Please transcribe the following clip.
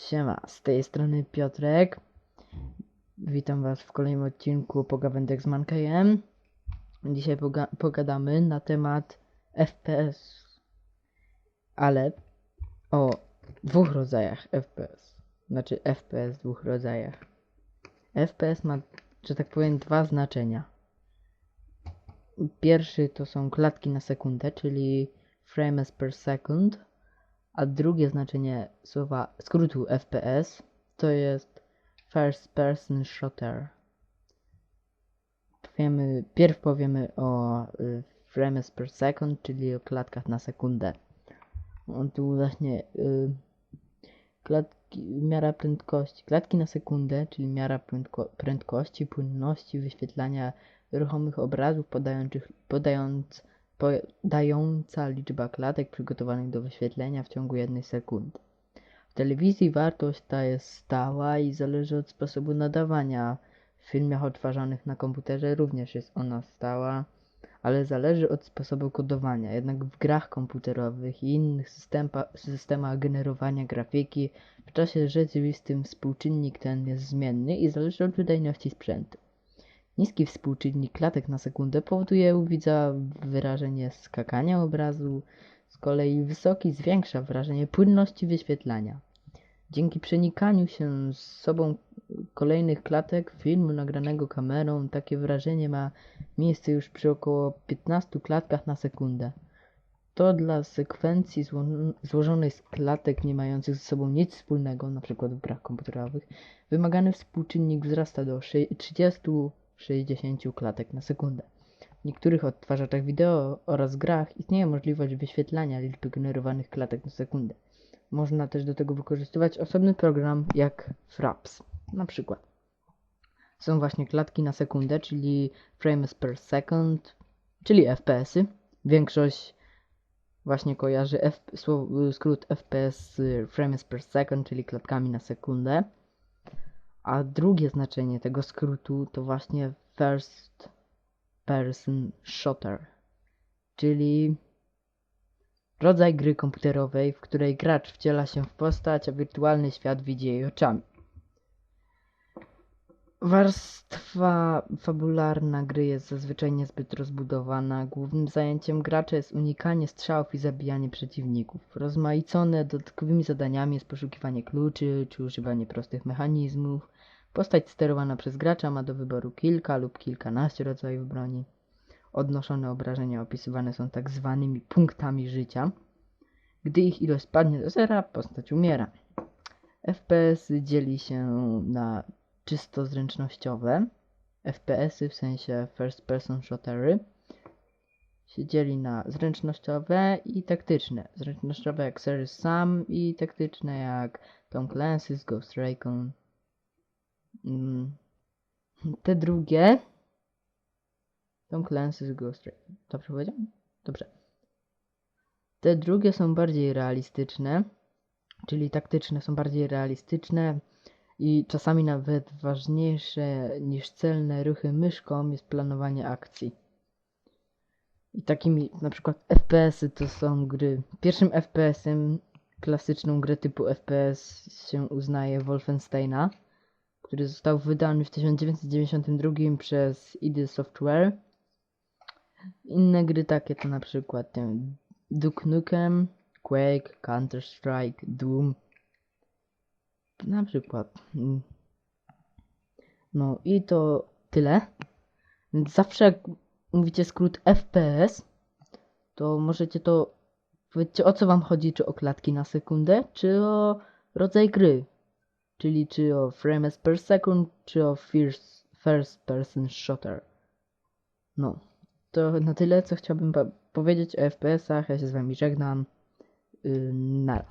Siema, z tej strony Piotrek. Witam Was w kolejnym odcinku Pogawędek z Mankejem. Dzisiaj poga- pogadamy na temat FPS, ale o dwóch rodzajach FPS. Znaczy FPS dwóch rodzajach. FPS ma, że tak powiem, dwa znaczenia. Pierwszy to są klatki na sekundę, czyli frames per second, a drugie znaczenie słowa skrótu FPS to jest First Person Shooter. Powiemy, pierw powiemy o y, frames per second, czyli o klatkach na sekundę. On tu właśnie y, klatki, miara prędkości, klatki na sekundę, czyli miara prędko, prędkości, płynności wyświetlania ruchomych obrazów podających, podając, podająca liczba klatek przygotowanych do wyświetlenia w ciągu jednej sekundy. W telewizji wartość ta jest stała i zależy od sposobu nadawania. W filmach odtwarzanych na komputerze również jest ona stała, ale zależy od sposobu kodowania. Jednak w grach komputerowych i innych systemach generowania grafiki w czasie rzeczywistym współczynnik ten jest zmienny i zależy od wydajności sprzętu. Niski współczynnik klatek na sekundę powoduje u widza wyrażenie skakania obrazu, z kolei wysoki zwiększa wrażenie płynności wyświetlania. Dzięki przenikaniu się z sobą kolejnych klatek filmu nagranego kamerą takie wrażenie ma miejsce już przy około 15 klatkach na sekundę. To dla sekwencji zło złożonej z klatek nie mających ze sobą nic wspólnego, np. w grach komputerowych, wymagany współczynnik wzrasta do 30 60 klatek na sekundę. W niektórych odtwarzaczach wideo oraz grach istnieje możliwość wyświetlania liczby generowanych klatek na sekundę. Można też do tego wykorzystywać osobny program jak Fraps. Na przykład są właśnie klatki na sekundę, czyli frames per second, czyli FPS-y. Większość właśnie kojarzy F, skrót FPS z frames per second, czyli klatkami na sekundę. A drugie znaczenie tego skrótu to właśnie first person shooter, czyli rodzaj gry komputerowej, w której gracz wciela się w postać, a wirtualny świat widzi jej oczami. Warstwa fabularna gry jest zazwyczaj niezbyt rozbudowana. Głównym zajęciem gracza jest unikanie strzałów i zabijanie przeciwników. Rozmaicone dodatkowymi zadaniami jest poszukiwanie kluczy czy używanie prostych mechanizmów. Postać sterowana przez gracza ma do wyboru kilka lub kilkanaście rodzajów broni. Odnoszone obrażenia opisywane są tak zwanymi punktami życia. Gdy ich ilość spadnie do zera, postać umiera. FPS dzieli się na czysto zręcznościowe. FPS-y w sensie first person shootery się dzieli na zręcznościowe i taktyczne. Zręcznościowe jak Serious Sam i taktyczne jak Tom Clancy's Ghost Recon. Mm. Te drugie Tom Clancy's Ghost Recon. Dobrze powiedziałem? Dobrze. Te drugie są bardziej realistyczne, czyli taktyczne są bardziej realistyczne i czasami nawet ważniejsze niż celne ruchy myszką jest planowanie akcji. I takimi na przykład FPS-y to są gry. Pierwszym FPS-em, klasyczną grę typu FPS się uznaje Wolfensteina, który został wydany w 1992 przez ID Software. Inne gry takie to na przykład ten Duke Nukem, Quake, Counter-Strike, Doom. Na przykład. mm. No i to tyle. Zawsze jak mówicie skrót FPS, to możecie to powiedzcie o co wam chodzi, czy o klatki na sekundę, czy o rodzaj gry. Czyli czy o frames per second, czy o first, first person shooter. No, to na tyle, co chciałbym powiedzieć o FPS-ach. Ja się z wami żegnam. Yy, nara.